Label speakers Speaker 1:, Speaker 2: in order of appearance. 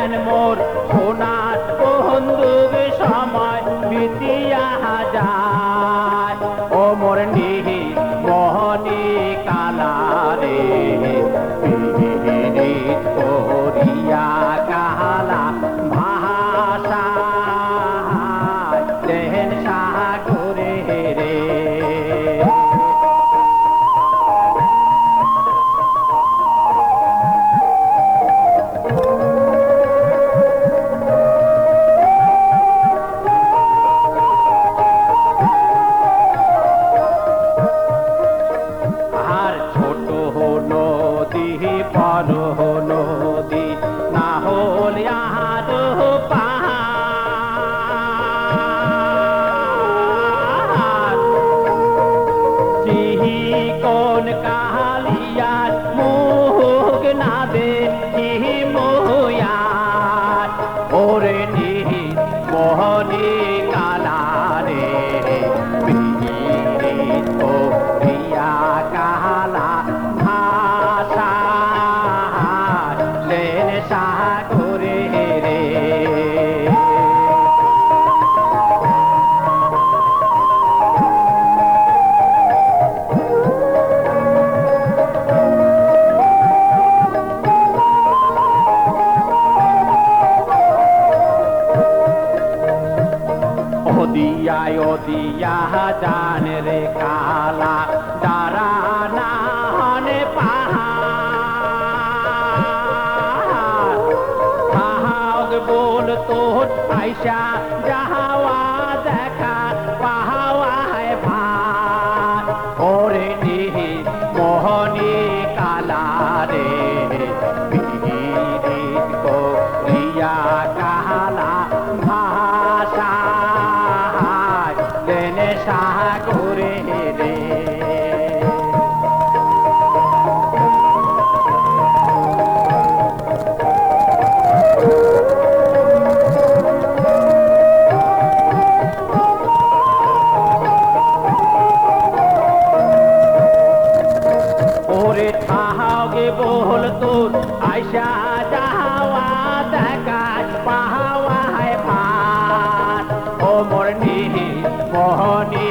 Speaker 1: animal. না দেখি ওরে নি মোহনি দিয়ায় ও দিয়া জান রে কালা দারা নাহনে পাহাড়। পাহাড় বল তোর আইসা রে। ওরে তাহাগে বহল তোর আয়সা যাওয়া দেখা পাহাওয়া ভাত ও মরনি মোহনী।